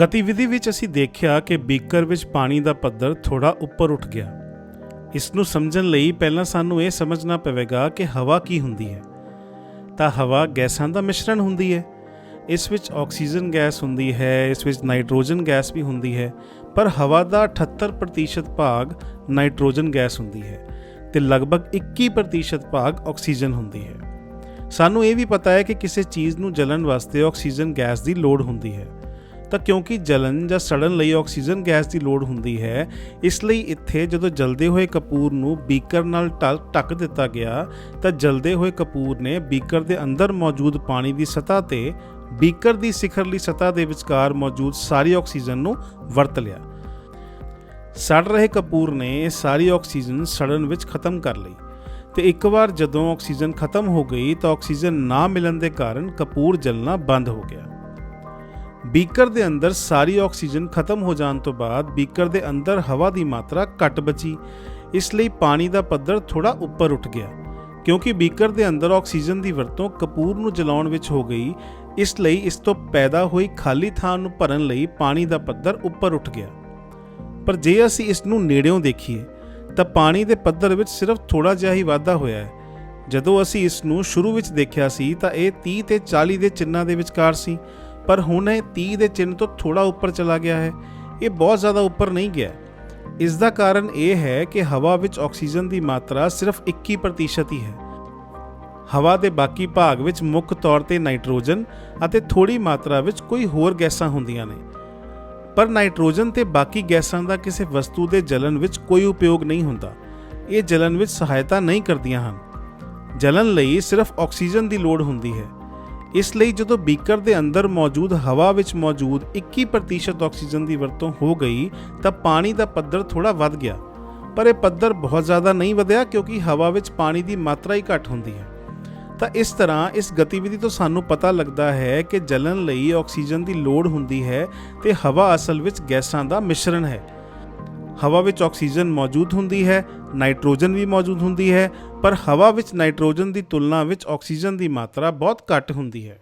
ਗਤੀਵਿਧੀ ਵਿੱਚ ਅਸੀਂ ਦੇਖਿਆ ਕਿ ਬੀਕਰ ਵਿੱਚ ਪਾਣੀ ਦਾ ਪੱਧਰ ਥੋੜਾ ਉੱਪਰ ਉੱਠ ਗਿਆ। ਇਸ ਨੂੰ ਸਮਝਣ ਲਈ ਪਹਿਲਾਂ ਸਾਨੂੰ ਇਹ ਸਮਝਣਾ ਪਵੇਗਾ ਕਿ ਹਵਾ ਕੀ ਹੁੰਦੀ ਹੈ। ਤਾਂ ਹਵਾ ਗੈਸਾਂ ਦਾ ਮਿਸ਼ਰਣ ਹੁੰਦੀ ਹੈ। ਇਸ ਵਿੱਚ ਆਕਸੀਜਨ ਗੈਸ ਹੁੰਦੀ ਹੈ, ਇਸ ਵਿੱਚ ਨਾਈਟ੍ਰੋਜਨ ਗੈਸ ਵੀ ਹੁੰਦੀ ਹੈ। ਪਰ ਹਵਾ ਦਾ 78% ਭਾਗ ਨਾਈਟ੍ਰੋਜਨ ਗੈਸ ਹੁੰਦੀ ਹੈ ਤੇ ਲਗਭਗ 21% ਭਾਗ ਆਕਸੀਜਨ ਹੁੰਦੀ ਹੈ। ਸਾਨੂੰ ਇਹ ਵੀ ਪਤਾ ਹੈ ਕਿ ਕਿਸੇ ਚੀਜ਼ ਨੂੰ ਜਲਣ ਵਾਸਤੇ ਆਕਸੀਜਨ ਗੈਸ ਦੀ ਲੋੜ ਹੁੰਦੀ ਹੈ। ਤਾਂ ਕਿਉਂਕਿ ਜਲਣ ਜਾਂ ਸੜਨ ਲਈ ਆਕਸੀਜਨ ਗੈਸ ਦੀ ਲੋੜ ਹੁੰਦੀ ਹੈ, ਇਸ ਲਈ ਇੱਥੇ ਜਦੋਂ ਜਲਦੇ ਹੋਏ ਕਪੂਰ ਨੂੰ ਬੀਕਰ ਨਾਲ ਢ- ਢੱਕ ਦਿੱਤਾ ਗਿਆ, ਤਾਂ ਜਲਦੇ ਹੋਏ ਕਪੂਰ ਨੇ ਬੀਕਰ ਦੇ ਅੰਦਰ ਮੌਜੂਦ ਪਾਣੀ ਦੀ ਸਤਹ ਤੇ ਬੀਕਰ ਦੀ ਸਿਖਰਲੀ ਸਤਹ ਦੇ ਵਿਚਕਾਰ ਮੌਜੂਦ ਸਾਰੀ ਆਕਸੀਜਨ ਨੂੰ ਵਰਤ ਲਿਆ। ਸੜ ਰਹੇ ਕਪੂਰ ਨੇ ਇਹ ਸਾਰੀ ਆਕਸੀਜਨ ਸੜਨ ਵਿੱਚ ਖਤਮ ਕਰ ਲਈ ਤੇ ਇੱਕ ਵਾਰ ਜਦੋਂ ਆਕਸੀਜਨ ਖਤਮ ਹੋ ਗਈ ਤਾਂ ਆਕਸੀਜਨ ਨਾ ਮਿਲਣ ਦੇ ਕਾਰਨ ਕਪੂਰ ਜਲਣਾ ਬੰਦ ਹੋ ਗਿਆ। ਬੀਕਰ ਦੇ ਅੰਦਰ ਸਾਰੀ ਆਕਸੀਜਨ ਖਤਮ ਹੋ ਜਾਣ ਤੋਂ ਬਾਅਦ ਬੀਕਰ ਦੇ ਅੰਦਰ ਹਵਾ ਦੀ ਮਾਤਰਾ ਘੱਟ ਬਚੀ। ਇਸ ਲਈ ਪਾਣੀ ਦਾ ਪੱਧਰ ਥੋੜਾ ਉੱਪਰ ਉੱਠ ਗਿਆ, ਕਿਉਂਕਿ ਬੀਕਰ ਦੇ ਅੰਦਰ ਆਕਸੀਜਨ ਦੀ ਵਰਤੋਂ ਕਪੂਰ ਨੂੰ ਜਲਾਉਣ ਵਿੱਚ ਹੋ ਗਈ। ਇਸ ਲਈ ਇਸ ਤੋਂ ਪੈਦਾ ਹੋਈ ਖਾਲੀ ਥਾਂ ਨੂੰ ਭਰਨ ਲਈ ਪਾਣੀ ਦਾ ਪੱਧਰ ਉੱਪਰ ਉੱਠ ਗਿਆ। ਪਰ ਜੇ ਅਸੀਂ ਇਸ ਨੂੰ ਨੇੜਿਓਂ ਦੇਖੀਏ, ਤਾਂ ਪਾਣੀ ਦੇ ਪੱਧਰ ਵਿੱਚ ਸਿਰਫ ਥੋੜਾ ਜਿਹਾ ਹੀ ਵਾਧਾ ਹੋਇਆ ਹੈ। ਜਦੋਂ ਅਸੀਂ ਇਸ ਨੂੰ ਸ਼ੁਰੂ ਵਿੱਚ ਦੇਖਿਆ ਸੀ, ਤਾਂ ਇਹ 30 ਤੇ 40 ਦੇ ਚਿੰਨਾਂ ਦੇ ਵਿਚਕਾਰ ਸੀ। ਪਰ ਹੁਣ ਇਹ 30 ਦੇ ਚਿੰਨ੍ਹ ਤੋਂ ਥੋੜਾ ਉੱਪਰ ਚਲਾ ਗਿਆ ਹੈ। ਇਹ ਬਹੁਤ ਜ਼ਿਆਦਾ ਉੱਪਰ ਨਹੀਂ ਗਿਆ। ਇਸ ਦਾ ਕਾਰਨ ਇਹ ਹੈ ਕਿ ਹਵਾ ਵਿੱਚ ਆਕਸੀਜਨ ਦੀ ਮਾਤਰਾ ਸਿਰਫ 21% ਹੀ ਹੈ। ਹਵਾ ਦੇ ਬਾਕੀ ਭਾਗ ਵਿੱਚ ਮੁੱਖ ਤੌਰ ਤੇ ਨਾਈਟ੍ਰੋਜਨ ਅਤੇ ਥੋੜੀ ਮਾਤਰਾ ਵਿੱਚ ਕੋਈ ਹੋਰ ਗੈਸਾਂ ਹੁੰਦੀਆਂ ਨੇ। ਪਰ ਨਾਈਟ੍ਰੋਜਨ ਤੇ ਬਾਕੀ ਗੈਸਾਂ ਦਾ ਕਿਸੇ ਵਸਤੂ ਦੇ ਜਲਣ ਵਿੱਚ ਕੋਈ ਉਪਯੋਗ ਨਹੀਂ ਹੁੰਦਾ। ਇਹ ਜਲਣ ਵਿੱਚ ਸਹਾਇਤਾ ਨਹੀਂ ਕਰਦੀਆਂ ਹਨ। ਜਲਣ ਲਈ ਸਿਰਫ ਆਕਸੀਜਨ ਦੀ ਲੋੜ ਹੁੰਦੀ ਹੈ। ਇਸ ਲਈ ਜਦੋਂ ਬੀਕਰ ਦੇ ਅੰਦਰ ਮੌਜੂਦ ਹਵਾ ਵਿੱਚ ਮੌਜੂਦ 21% ਆਕਸੀਜਨ ਦੀ ਵਰਤੋਂ ਹੋ ਗਈ, ਤਾਂ ਪਾਣੀ ਦਾ ਪੱਧਰ ਥੋੜਾ ਵੱਧ ਗਿਆ। ਪਰ ਇਹ ਪੱਧਰ ਬਹੁਤ ਜ਼ਿਆਦਾ ਨਹੀਂ ਵਧਿਆ ਕਿਉਂਕਿ ਹਵਾ ਵਿੱਚ ਪਾਣੀ ਦੀ ਮਾਤਰਾ ਹੀ ਘੱਟ ਹੁੰਦੀ ਹੈ। ਤਾਂ ਇਸ ਤਰ੍ਹਾਂ ਇਸ ਗਤੀਵਿਧੀ ਤੋਂ ਸਾਨੂੰ ਪਤਾ ਲੱਗਦਾ ਹੈ ਕਿ ਜਲਣ ਲਈ ਆਕਸੀਜਨ ਦੀ ਲੋੜ ਹੁੰਦੀ ਹੈ ਤੇ ਹਵਾ ਅਸਲ ਵਿੱਚ ਗੈਸਾਂ ਦਾ ਮਿਸ਼ਰਣ ਹੈ। ਹਵਾ ਵਿੱਚ ਆਕਸੀਜਨ ਮੌਜੂਦ ਹੁੰਦੀ ਹੈ, ਨਾਈਟ੍ਰੋਜਨ ਵੀ ਮੌਜੂਦ ਹੁੰਦੀ ਹੈ, ਪਰ ਹਵਾ ਵਿੱਚ ਨਾਈਟ੍ਰੋਜਨ ਦੀ ਤੁਲਨਾ ਵਿੱਚ ਆਕਸੀਜਨ ਦੀ ਮਾਤਰਾ ਬਹੁਤ ਘੱਟ ਹੁੰਦੀ ਹੈ।